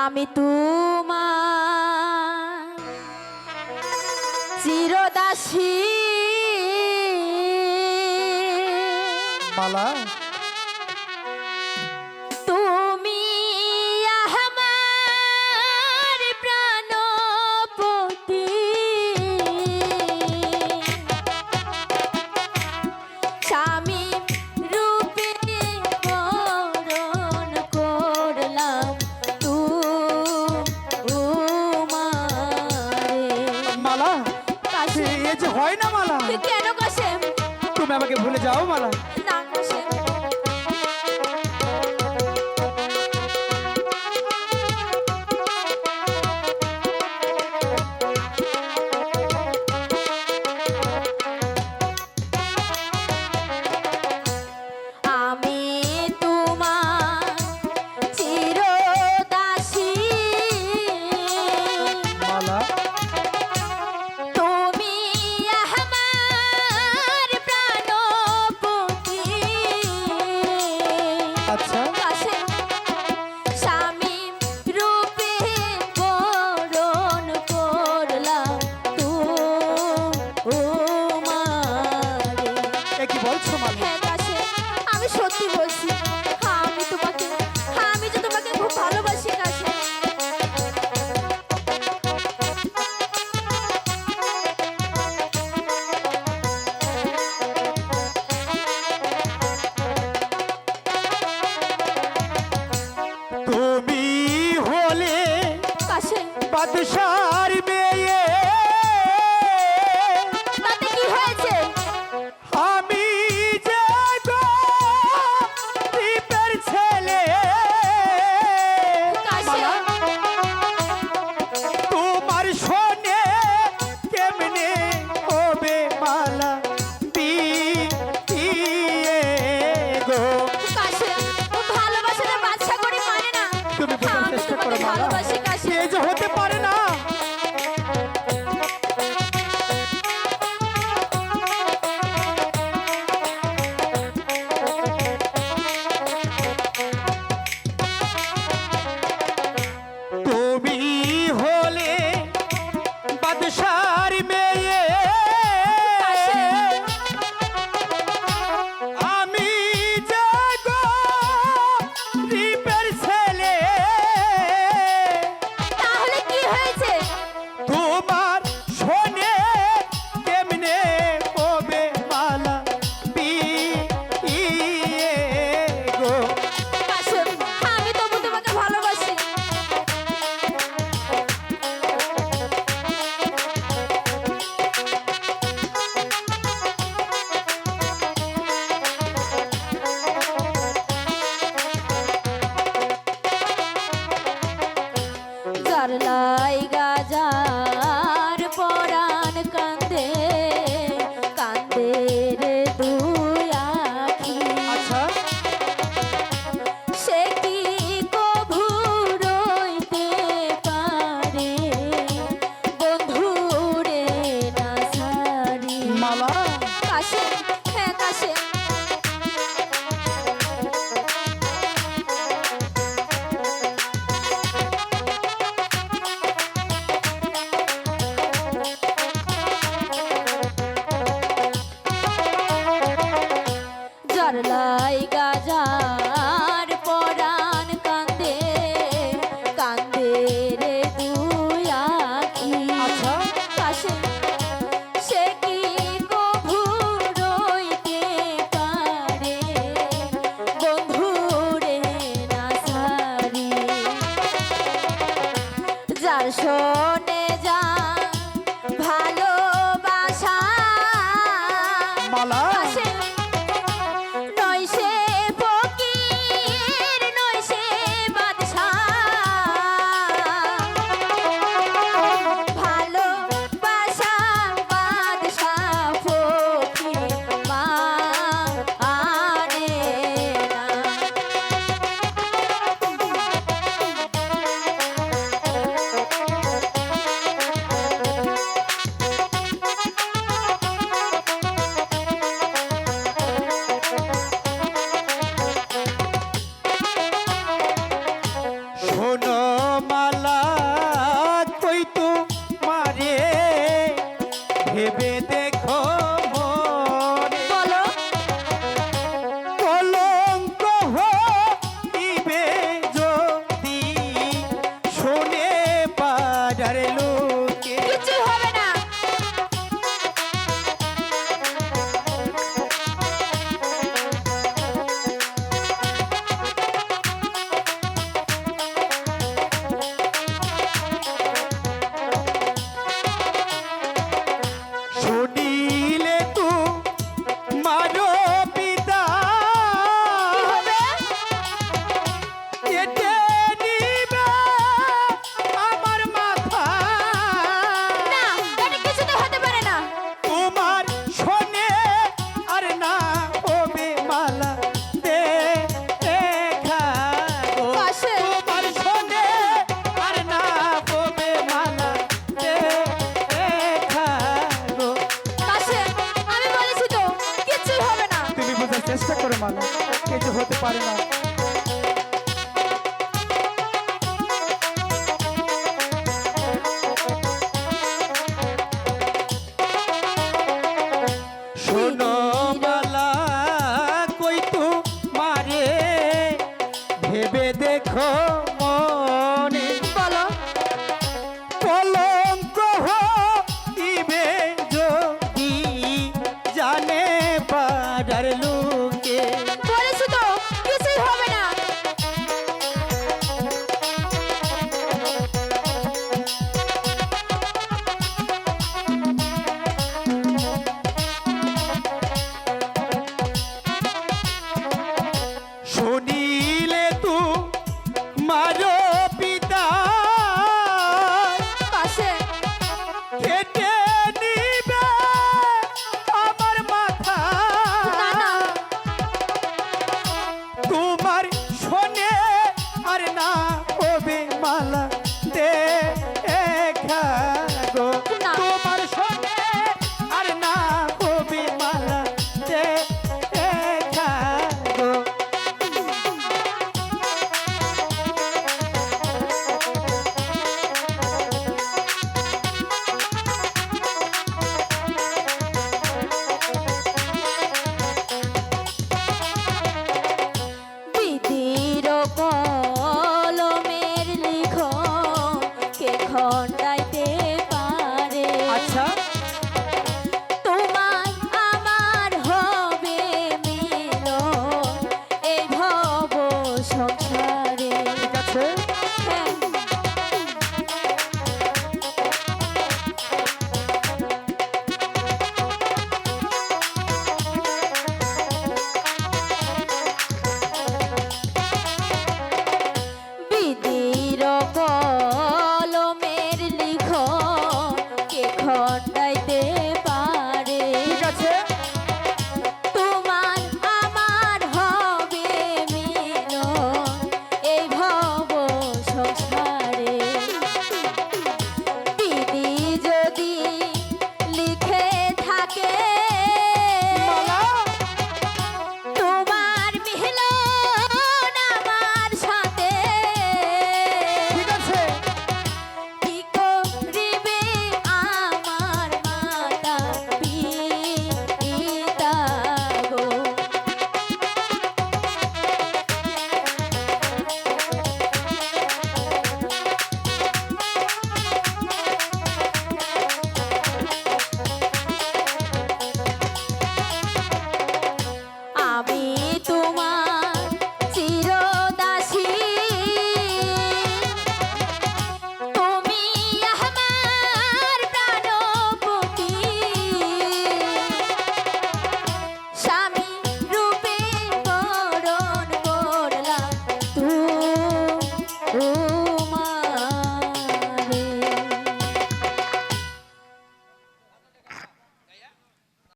আমি তোমার চিরদাসী। যে হয় না মালা? কেন কাশেম তুমি আমাকে ভুলে যাও মালা। আচ্ছা। বাবা কাশে হ্যাঁ কাশে। like শোনে হতে পারে না।